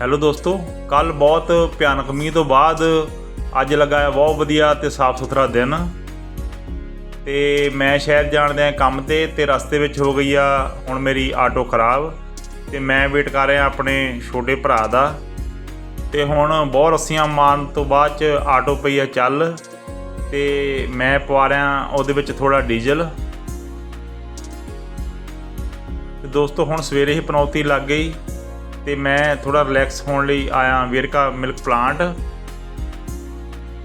Hello ਦੋਸਤੋ ਕੱਲ ਬਹੁਤ ਭਿਆਨਕ ਮੀਂਹ ਤੋਂ ਬਾਅਦ ਅੱਜ ਲੱਗਾ ਹੈ ਬਹੁਤ ਵਧੀਆ ਤੇ ਸਾਫ਼ ਸੁਥਰਾ ਦਿਨ। ਤੇ ਮੈਂ ਸ਼ਹਿਰ ਜਾਣਦਿਆਂ ਕੰਮ ਤੇ ਤੇ ਰਸਤੇ ਵਿੱਚ ਹੋ ਗਈ ਆ ਹੁਣ ਮੇਰੀ ਆਟੋ ਖਰਾਬ। ਤੇ ਮੈਂ ਵੇਟ ਕਰ ਰਿਹਾ ਆਪਣੇ ਛੋਟੇ ਭਰਾ ਦਾ। ਤੇ ਹੁਣ ਬਹੁਤ ਰੱਸੀਆਂ ਮਾਰਨ ਤੋਂ ਬਾਅਦ ਚ ਆਟੋ ਪਈ ਆ ਚੱਲ। ਤੇ ਮੈਂ ਪਵਾ ਰਿਹਾ ਉਹਦੇ ਵਿੱਚ ਥੋੜਾ ਡੀਜ਼ਲ। ਤੇ ਦੋਸਤੋ, ਹੁਣ ਸਵੇਰੇ ਹੀ ਪਨੌਤੀ ਲੱਗ ਗਈ। ਤੇ ਮੈਂ ਥੋੜਾ ਰਿਲੈਕਸ ਹੋਣ ਲਈ ਆਇਆ ਵੇਰਕਾ ਮਿਲਕ ਪਲਾਂਟ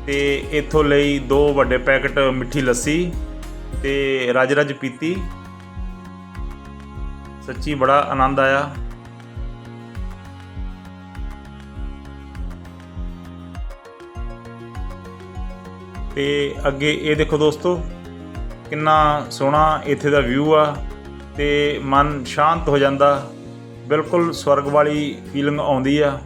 ਤੇ ਇੱਥੋਂ ਲਈ ਦੋ ਵੱਡੇ ਪੈਕਟ ਮਿੱਠੀ ਲੱਸੀ ਤੇ ਰਜ ਰਜ ਪੀਤੀ। ਸੱਚੀ ਬੜਾ ਆਨੰਦ ਆਇਆ। ਤੇ ਅੱਗੇ ਇਹ ਦੇਖੋ ਦੋਸਤੋ, ਕਿੰਨਾ ਸੋਹਣਾ ਇੱਥੇ ਦਾ ਵਿਊ ਆ ਤੇ ਮਨ ਸ਼ਾਂਤ ਹੋ ਜਾਂਦਾ। ਬਿਲਕੁਲ ਸਵਰਗ ਵਾਲੀ ਫੀਲਿੰਗ ਆਉਂਦੀ ਆ।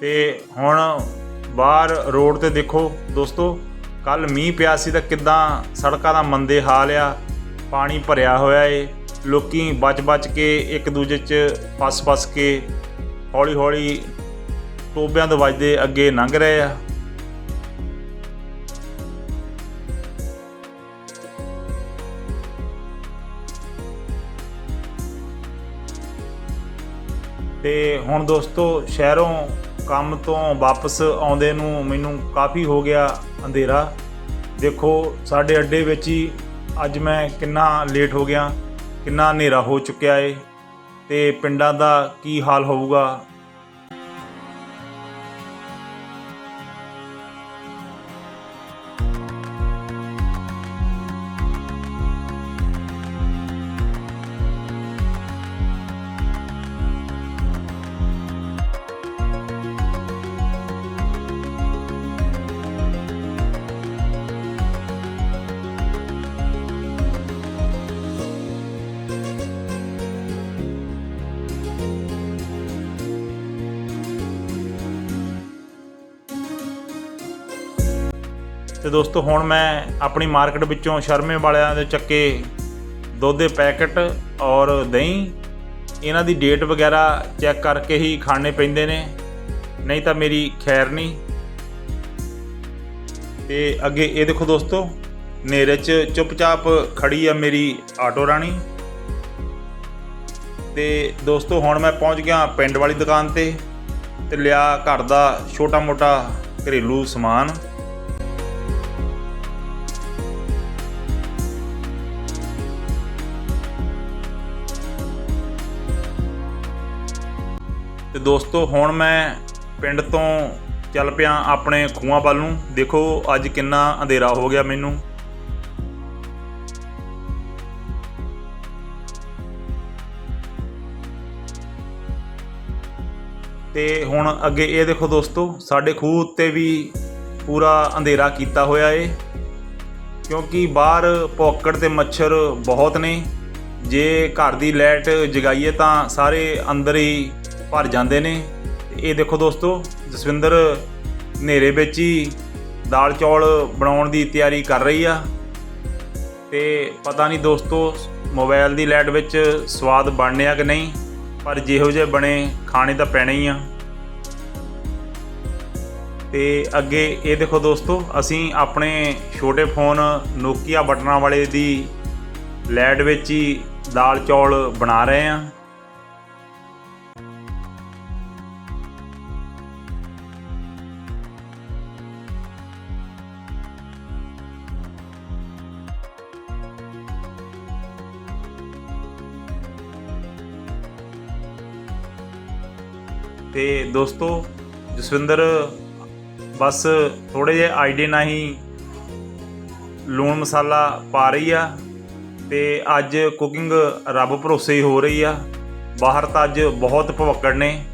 ਤੇ ਹੁਣ ਬਾਹਰ ਰੋਡ ਤੇ ਦੇਖੋ ਦੋਸਤੋ ਕੱਲ ਮੀਂਹ ਪਿਆ ਸੀ ਤਾਂ ਕਿਦਾਂ ਸੜਕਾਂ ਦਾ ਮੰਦੇ ਹਾਲ ਆ, ਪਾਣੀ ਭਰਿਆ ਹੋਇਆ ਏ, ਲੋਕੀ ਬਚ-ਬਚ ਕੇ ਇੱਕ ਦੂਜੇ 'ਚ ਫਸ-ਫਸ ਕੇ ਹੌਲੀ-ਹੌਲੀ ਟੋਬਿਆਂ ਦੇ ਵੱਜਦੇ ਅੱਗੇ ਲੰਘ ਰਹੇ ਆ। ਤੇ ਹੁਣ ਦੋਸਤੋ, ਸ਼ਹਿਰੋਂ ਕੰਮ ਤੋਂ ਵਾਪਸ ਆਉਂਦੇ ਨੂੰ ਮੈਨੂੰ ਕਾਫੀ ਹੋ ਗਿਆ ਅੰਧੇਰਾ। ਦੇਖੋ, ਸਾਡੇ ਅੱਡੇ ਵਿੱਚ ਹੀ ਅੱਜ ਮੈਂ ਕਿੰਨਾ ਲੇਟ ਹੋ ਗਿਆ, ਕਿੰਨਾ ਹਨੇਰਾ ਹੋ ਚੁੱਕਿਆ ਏ ਤੇ ਪਿੰਡਾਂ ਦਾ ਕੀ ਹਾਲ ਹੋਊਗਾ ਤੇ ਦੋਸਤੋ, ਹੁਣ ਮੈਂ ਆਪਣੀ ਮਾਰਕੀਟ ਵਿੱਚੋਂ ਸ਼ਰਮੇ ਵਾਲਿਆਂ ਦੇ ਚੱਕੇ ਦੁੱਧ ਦੇ ਪੈਕਟ ਔਰ ਦਹੀਂ, ਇਹਨਾਂ ਦੀ ਡੇਟ ਵਗੈਰਾ ਚੈੱਕ ਕਰਕੇ ਹੀ ਖਾਣੇ ਪੈਂਦੇ ਨੇ। ਨਹੀਂ ਤਾਂ ਮੇਰੀ ਖੈਰ ਨਹੀਂ। ਤੇ ਅੱਗੇ ਇਹ ਦੇਖੋ ਦੋਸਤੋ, ਹਨੇਰੇ 'ਚ ਚੁੱਪਚਾਪ ਖੜੀ ਆ ਮੇਰੀ ਆਟੋ ਰਾਣੀ। ਤੇ ਦੋਸਤੋ, ਹੁਣ ਮੈਂ ਪਹੁੰਚ ਗਿਆ ਪਿੰਡ ਵਾਲੀ ਦੁਕਾਨ ਤੇ ਤੇ ਲਿਆ ਘਰ ਦਾ ਛੋਟਾ-ਮੋਟਾ ਘਰੇਲੂ ਸਮਾਨ। ਤੇ ਦੋਸਤੋ, ਹੁਣ ਮੈਂ ਪਿੰਡ ਤੋਂ ਚੱਲ ਪਿਆ ਆਪਣੇ ਖੂਹਾਂ ਵੱਲ ਨੂੰ। ਦੇਖੋ, ਅੱਜ ਕਿੰਨਾ ਅੰਧੇਰਾ ਹੋ ਗਿਆ ਮੈਨੂੰ। ਤੇ ਹੁਣ ਅੱਗੇ ਇਹ ਦੇਖੋ ਦੋਸਤੋ, ਸਾਡੇ ਖੂਹ ਉੱਤੇ ਵੀ ਪੂਰਾ ਅੰਧੇਰਾ ਕੀਤਾ ਹੋਇਆ ਏ। ਕਿਉਂਕਿ ਬਾਹਰ ਪੌਕੜ ਤੇ ਮੱਛਰ ਬਹੁਤ ਨੇ। ਜੇ ਘਰ ਦੀ ਲਾਈਟ ਜਗਾਈਏ ਤਾਂ ਸਾਰੇ ਅੰਦਰ ਹੀ ਭਰ ਜਾਂਦੇ ਨੇ। ਇਹ ਦੇਖੋ ਦੋਸਤੋ, ਜਸਵਿੰਦਰ ਹਨੇਰੇ ਵਿੱਚ ਹੀ ਦਾਲ ਚੌਲ ਬਣਾਉਣ ਦੀ ਤਿਆਰੀ ਕਰ ਰਹੀ ਆ। ਤੇ ਪਤਾ ਨਹੀਂ ਦੋਸਤੋ, ਮੋਬਾਈਲ ਦੀ ਲਾਈਟ ਵਿੱਚ ਸਵਾਦ ਬਣਨਿਆ ਕਿ ਨਹੀਂ, ਪਰ ਜਿਹੋ ਜਿਹੇ ਬਣੇ ਖਾਣੇ ਤਾਂ ਪੈਣੇ ਹੀ ਆ। ਤੇ ਅੱਗੇ ਇਹ ਦੇਖੋ ਦੋਸਤੋ, ਅਸੀਂ ਆਪਣੇ ਛੋਟੇ ਫੋਨ ਨੋਕੀਆ ਬਟਨਾਂ ਵਾਲੇ ਦੀ ਲੈਡ ਵਿੱਚ ਹੀ ਦਾਲ ਚੌਲ ਬਣਾ ਰਹੇ ਹਾਂ ਤੇ ਦੋਸਤੋ, ਜਸਵਿੰਦਰ, ਬਸ ਥੋੜੇ ਜਿਹੇ ਆਈਡੀਆ ਨਾਲ ਹੀ ਲੂਣ ਮਸਾਲਾ ਪਾ ਰਹੀ ਆ ਤੇ ਅੱਜ ਕੁਕਿੰਗ ਰੱਬ ਭਰੋਸੇ ਹੀ ਹੋ ਰਹੀ ਆ। ਬਾਹਰ ਤਾਂ ਅੱਜ ਬਹੁਤ ਭਵੱਕੜ ਨੇ।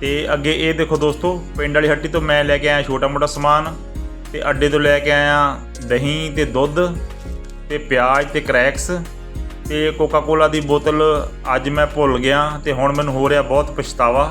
ਤੇ ਅੱਗੇ ਇਹ ਦੇਖੋ ਦੋਸਤੋ, ਪਿੰਡ ਵਾਲੀ ਹੱਟੀ ਤੋਂ ਮੈਂ ਲੈ ਕੇ ਆਇਆ ਛੋਟਾ ਮੋਟਾ ਸਮਾਨ। ਤੇ ਅੱਡੇ ਤੋਂ ਲੈ ਕੇ ਆਇਆ ਦਹੀਂ ਤੇ ਦੁੱਧ ਤੇ ਪਿਆਜ਼ ਤੇ ਕਰੈਕਸ ਤੇ ਕੋਕਾ ਕੋਲਾ ਦੀ ਬੋਤਲ ਅੱਜ ਮੈਂ ਭੁੱਲ ਗਿਆ ਤੇ ਹੁਣ ਮੈਨੂੰ ਹੋ ਰਿਹਾ ਬਹੁਤ ਪਛਤਾਵਾ।